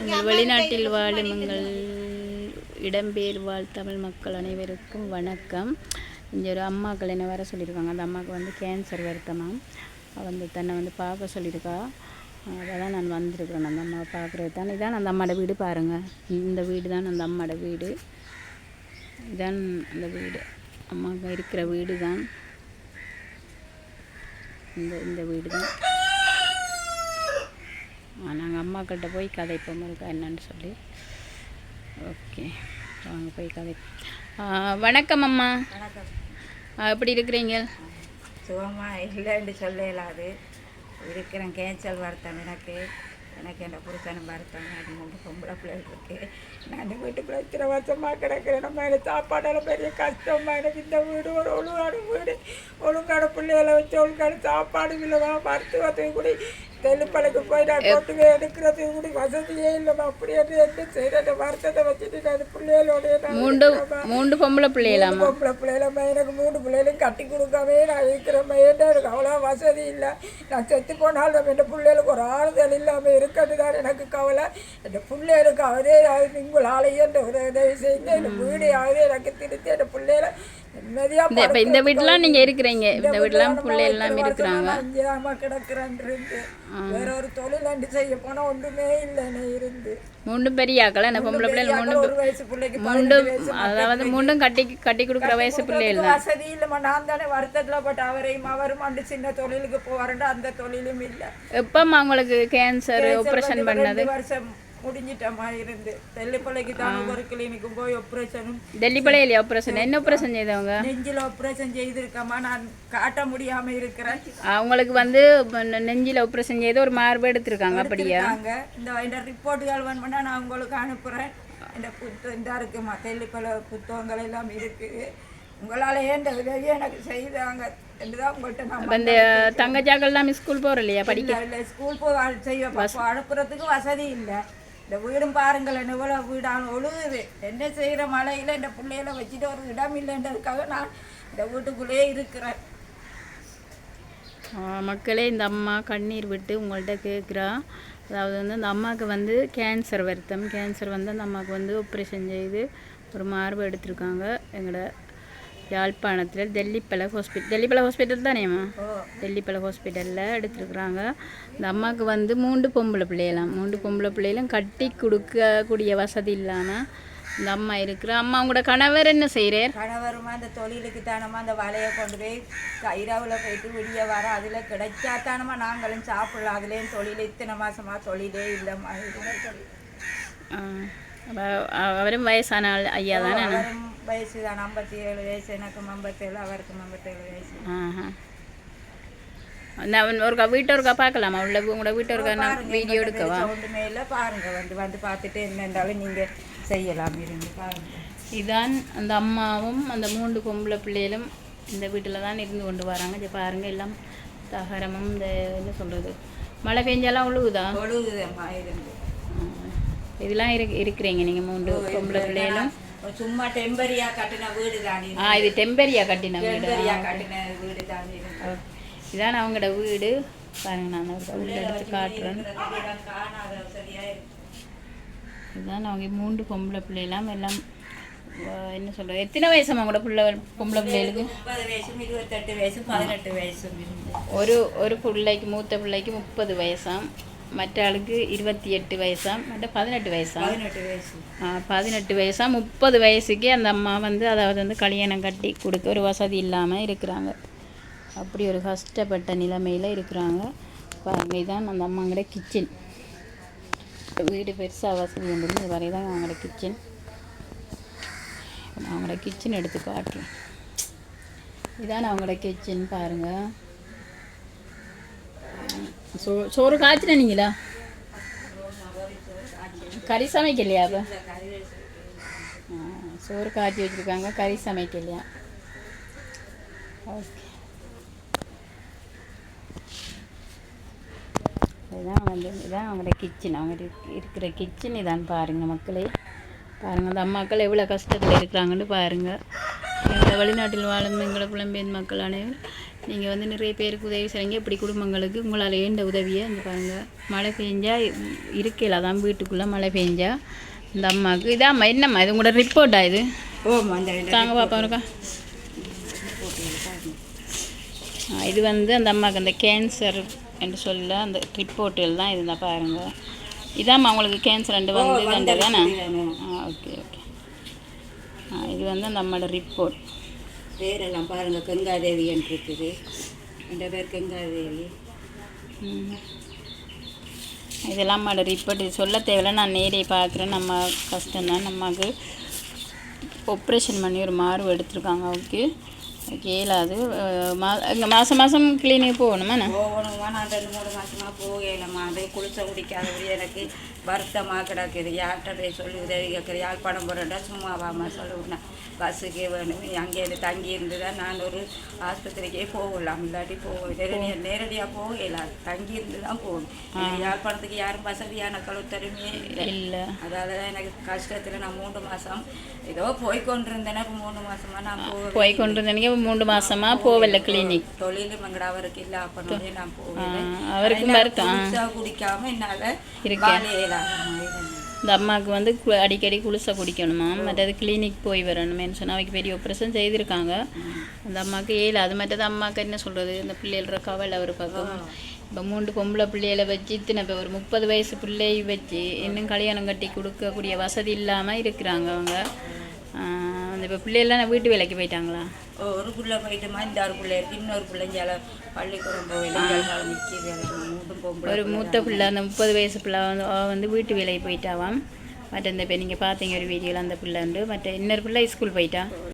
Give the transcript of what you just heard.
எங்கள் வெளிநாட்டில் வாழும் எங்கள் இடம்பெயர் வாழ் தமிழ் மக்கள் அனைவருக்கும் வணக்கம். இங்கே ஒரு அம்மாக்கள் என்ன வர சொல்லியிருக்காங்க. அந்த அம்மாவுக்கு வந்து கேன்சர் வருத்தமாம் அவ வந்து தன்னை வந்து பார்க்க சொல்லியிருக்கா. அதான் நான் வந்திருக்கிறேன். அந்த அம்மாவை பார்க்குறது தான். இதான் அந்த அம்மாவோட வீடு பாருங்கள் இந்த வீடு தான் அந்த அம்மாவோட வீடு. இதான் அந்த வீடு. அம்மாவுக்கு இருக்கிற வீடு தான். இந்த இந்த வீடு தான். நாங்கள் அம்மாக்கிட்ட போய் கதைப்போம் இருக்கா என்னன்னு சொல்லி. ஓகே வாங்க போய் கதை. வணக்கம் அம்மா. வணக்கம். எப்படி இருக்கிறீங்க? சுகமா இல்லைன்னு சொல்ல இயலாது இருக்கிறேன் கேன்சல் வருத்தம் எனக்கு. எனக்கு என் புருஷனும் வருத்தம் எனக்கு மூணு பொம்பளை பிள்ளைகள் இருக்கு. நான் வீட்டுக்குள்ள இத்தனை வருஷமா கிடக்கிறேன். நம்ம எனக்கு சாப்பாடெல்லாம் பெரிய கஷ்டமா? எனக்கு இந்த வீடு ஒரு ஒழுங்கான வீடு. ஒழுங்கான பிள்ளைகளை வச்சு ஒழுங்கான சாப்பாடு இல்லைமா மருத்துவத்தையும் கூட தெளிப்பலைக்கு போய் நான் கொண்டு எடுக்கிறது கூட வசதியே இல்லைம்மா அப்படியே என்ன செய்யற வருத்தத்தை வச்சுட்டு நான் பிள்ளைகளோட இருக்கிறேம்மா. மூண்டு பொம்பளை பிள்ளைகளாம்மா? பொம்பளை பிள்ளைகளம்மா எனக்கு மூணு பிள்ளைகளையும் கட்டி கொடுக்காமே நான் இருக்கிறேம்மா. ஏன்னா எனக்கு அவ்வளோ வசதி இல்லை? நான் செத்து போனாலும் என் பிள்ளைகளுக்கு ஒரு ஆறுதல் இல்லாமல் இருக்கிறது தான் எனக்கு கவலை. என் பிள்ளைகளுக்கு அவரே உங்களாலேயே இந்த ஒரு உதவி செய்து என் வீடு அவரே எனக்கு திருத்தி என் பிள்ளைகளை இப்போ இந்த வீட்டிலாம் நீங்கள் இருக்கிறீங்க. இந்த வீட்டிலாம் பிள்ளை எல்லாம் இருக்கிறாங்க. கிடக்கிறேன் வேற ஒரு தொழில் அண்டு செய்ய போனா ஒன்றுமே இல்லைன்னு இருந்து மூண்டு பெரியாக்கள் என்ன பொம்பளை பிள்ளைகள் மூண்டு ஒரு வயசு பிள்ளைக்கு மூண்டும் அதாவது மூண்டும் கட்டி கட்டி கொடுக்குற வயசு பிள்ளைகள். வசதி இல்லைம்மா. நான் தானே வருத்தத்தில் பட் அவரையும் அவரும் அந்த சின்ன தொழிலுக்கு போவாருண்டு அந்த தொழிலும் இல்லை. எப்பம்மா உங்களுக்கு கேன்சர் ஆப்ரேஷன் பண்ணது? வருஷம் முடிஞ்சிட்டம்மா இருந்து தெல்லிப்பள்ளைக்கு தான் ஒரு கிளினிக்கும் போய் ஆப்ரேஷனும் டெல்லிப்பளையிலையா ஆப்ரேஷன் என்ன ஆப்ரேஷன் செய்தவங்க நெஞ்சில் ஆப்ரேஷன் செய்திருக்கம்மா நான் காட்ட முடியாம இருக்கிறேன் அவங்களுக்கு வந்து நெஞ்சில ஆப்ரேஷன் செய்து ஒரு மார்பு எடுத்திருக்காங்க அப்படியா இந்த இந்த ரிப்போர்ட்டுகள் வேணும்னா நான் உங்களுக்கு அனுப்புறேன் இந்த புத்தகம் இந்த இருக்குமா தெல்லிப்பழ புத்தகங்கள் எல்லாம் இருக்கு உங்களால ஏன் உதவியை எனக்கு செய்தாங்க இந்த தங்கச்சாக்கள்லாம் ஸ்கூல் போகிற இல்லையா படிக்க ஸ்கூல் போய் செய்ய அனுப்புறதுக்கு வசதி இல்லை இந்த வீடும் பாருங்கள் எவ்வளோ வீடான ஒழுகுது என்ன செய்கிற மழையில் இந்த பிள்ளையில வச்சுட்டு ஒரு இடம் இல்லைன்றதுக்காக நான் இந்த வீட்டுக்குள்ளேயே இருக்கிறேன். மக்களே இந்த அம்மா கண்ணீர் விட்டு உங்கள்கிட்ட கேட்குறா. அதாவது வந்து அந்த அம்மாவுக்கு வந்து கேன்சர் வருத்தம். கேன்சர் வந்து அந்த அம்மாவுக்கு வந்து ஆப்ரேஷன் செய்து ஒரு மார்பு எடுத்திருக்காங்க. எங்களோட யாழ்ப்பாணத்தில் டெல்லிப்பளை ஹாஸ்பிட்டல் டெல்லிப்பளை ஹாஸ்பிட்டல் தானேம்மா ஓ டெல்லிப்பளை ஹாஸ்பிட்டலில் எடுத்துருக்குறாங்க. இந்த அம்மாவுக்கு வந்து மூன்று பொம்பளை பிள்ளைகளாம் மூன்று பொம்பளை பிள்ளைகளும் கட்டி கொடுக்கக்கூடிய வசதி இல்லாமல் இந்த அம்மா இருக்கிற அம்மா உங்களோட கணவர் என்ன செய்கிறார் கணவருமா அந்த தொழிலுக்கு தானமா அந்த வலையை கொண்டு போய் கைராவில் போயிட்டு விடிய வர அதில் கிடைச்சா தானமா நாங்களும் சாப்பிடலாம். அதுலேயும் தொழில் இத்தனை மாசமா தொழிலே இல்லைம்மா. அவரும் வயசான ஆள் ஐயா தானே? அவரும் வயசு தான் ஐம்பத்தி ஏழு ஐம்பத்தேழு அவருக்கும் ஐம்பத்தேழு வயசு. ஆஹா. நான் ஒருக்கா வீட்டை ஒருக்கா பார்க்கலாமா? உள்ள உங்களோட வீட்டை ஒருக்கா நான் வீடியோ எடுக்கவா? ஒன்றுமே இல்லை பாருங்க வந்து வந்து பார்த்துட்டு என்ன இருந்தாலும் நீங்கள் செய்யலாம் இருந்து பாருங்க. இதான் அந்த அம்மாவும் அந்த மூன்று பொம்பளை பிள்ளைகளும் இந்த வீட்டில் தான் இருந்து கொண்டு வராங்க. இதை பாருங்க எல்லாம் தகரமும் இந்த என்ன சொல்கிறது மழை பெஞ்சாலாம் உழுவுதா ஒழுகுதம்மா இருந்து. இதெல்லாம் இரு இருக்கிறீங்க நீங்கள் மூன்று பொம்பளை பிள்ளைகளும். சும்மா டெம்பரியா கட்டின வீடு தான் ஆ இது டெம்பரியா கட்டின வீடு. கட்டின வீடு தான் இது. இதான் அவங்களோட வீடு. பாருங்க நான் உள்ள எடுத்து காட்டுறேன். இதுதான் அவங்க மூன்று பொம்பளை பிள்ளைலாம் எல்லாம் என்ன சொல்கிறது எத்தனை வயசுமா உங்களோட பிள்ளை பொம்பளை பிள்ளைகளுக்கு? முப்பது வயசும் இருபத்தெட்டு வயசும் பதினெட்டு வயசும் ஒரு ஒரு பிள்ளைக்கு மூத்த பிள்ளைக்கு முப்பது வயசாம். மற்ற ஆளுக்கு இருபத்தி எட்டு வயசாம் மற்ற பதினெட்டு வயசாம். பதினெட்டு வயசு. ஆ, பதினெட்டு வயசா முப்பது வயசுக்கே அந்த அம்மா வந்து அதாவது வந்து கல்யாணம் கட்டி கொடுக்க ஒரு வசதி இல்லாமல் இருக்கிறாங்க. அப்படி ஒரு கஷ்டப்பட்ட நிலைமையில் இருக்கிறாங்க. பாருங்க இதான் அந்த அம்மாங்களோட கிச்சன் வீடு பெருசாக வசதி இருந்தது வரை தான் அவங்களோட கிச்சன் அவங்களோட கிச்சன் எடுத்து காட்டுறேன். இதான் அவங்களோட கிச்சன் பாருங்கள் சோ சோறு காய்ச்சினீங்களா கறி சமைக்கலையா அப்போ? சோறு காய்ச்சி வச்சுருக்காங்க கறி சமைக்கலையா? ஓகே இதுதான் வந்து இதுதான் அவங்களோட கிச்சன் அவங்க இருக்கிற கிச்சன் இதான் பாருங்கள் மக்களே. பாருங்கள் அந்த அம்மாக்கள் எவ்வளோ கஷ்டத்தில் இருக்கிறாங்கன்னு பாருங்கள் எங்களை வெளிநாட்டில் வாழும் எங்களை புலம்பெயர் மக்கள் அனைவரும். நீங்கள் வந்து நிறைய பேருக்கு உதவி செய்கிறீங்க இப்படி குடும்பங்களுக்கு உங்களால் ஏண்ட உதவியை இந்த பாருங்கள் மழை பெஞ்சா இருக்கையில் தான் வீட்டுக்குள்ளே மழை பெஞ்சா இந்த அம்மாவுக்கு இதாம்மா என்னம்மா? இது உங்களோட ரிப்போர்ட்டா இது? தாங்க பாப்பா இருக்கா? இது வந்து அந்த அம்மாவுக்கு அந்த கேன்சர் என்று சொல்ல அந்த ரிப்போர்ட்டில் தான் இதுதான் பாருங்க. இதாம்மா உங்களுக்கு கேன்சர் ரெண்டு வந்து தானே? ஆ ஓகே ஓகே. இது வந்து அந்த அம்மாவோட ரிப்போர்ட் பேரெல்லாம் பாருங்கள் கங்காதேவின்னு இருக்குது இந்த பேர் கங்காதேவி. இதெல்லாம் அம்மாவோட இப்படி சொல்ல தேவையில்ல. நான் நேரே பார்க்குறேன். நம்ம கஷ்டம்தான். நம்மக்கு ஆப்ரேஷன் பண்ணி ஒரு மார்பு எடுத்திருக்காங்க. அவருக்கு அஹ் மா இங்கே மாதம் மாதம் கிளினிக் போகணுமா நான் போகணுமா நான் ரெண்டு மூணு மாசமா போகலம்மா அது குளிச்ச குடிக்காதபடி எனக்கு வருத்தமாக கிடக்குது யார்கிட்ட போய் சொல்லி உதவி கேட்குறது யாழ்ப்பாணம் போகிறேன்டா சும்மா வாமா சொல்லுவேன் பஸ்ஸுக்கே வேணும் அங்கேயிருந்து தங்கி இருந்து தான் நான் ஒரு ஆஸ்பத்திரிக்கே போகலாம் இல்லாட்டி போக நேரடியாக நேரடியாக போகல தங்கி இருந்து தான் போகணும் எனக்கு யாழ்ப்பாணத்துக்கு யாரும் வசதியான கழுத்தருமே இல்லை இல்லை அதாவது எனக்கு கஷ்டத்தில் நான் மூன்று மாதம் ஏதோ போய் கொண்டிருந்தேன் மூணு மாசமா நான் போய் கொண்டு மூன்று மாசமா போகல கிளினிக் தொழில் மங்கட அவருக்கு இல்ல அப்பனோடய நான் ஆனா வருத்தம். குளிச்சா குடிக்காம என்னால இருக்கேன். இந்த அம்மாவுக்கு வந்து அடிக்கடி குளிசை குடிக்கணுமா மற்றது கிளினிக் போய் வரணுமேன்னு சொன்னால் அவைக்கு பெரிய ஆப்ரேஷன் செய்திருக்காங்க அந்த அம்மாவுக்கு ஏழு அது மற்றது அம்மாவுக்கு என்ன சொல்கிறது இந்த பிள்ளைகள கவலை ஒரு பக்கம் இப்போ மூன்று பொம்பளை பிள்ளைகளை வச்சு இத்தனை பேர் ஒரு முப்பது வயசு பிள்ளை வச்சு இன்னும் கல்யாணம் கட்டி கொடுக்கக்கூடிய வசதி இல்லாமல் இருக்கிறாங்க அவங்க அந்த இப்போ பிள்ளைகள்லாம் வீட்டு வேலைக்கு போயிட்டாங்களா? ஒரு புள்ள போயிட்டுமா இந்த ஒரு பிள்ளை இருக்கு. இன்னொரு பிள்ளைஞ்சால பள்ளிக்கூடம் பொம்பளை ஒரு மூத்த பிள்ளை அந்த முப்பது வயசு பிள்ளை வந்து வந்து வீட்டு வேலைக்கு போயிட்டாவாம். மற்ற இந்த இப்போ நீங்கள் பார்த்தீங்க ஒரு வீடியோவில் அந்த பிள்ளை உண்டு மற்ற இன்னொரு பிள்ளை ஸ்கூல் போயிட்டா?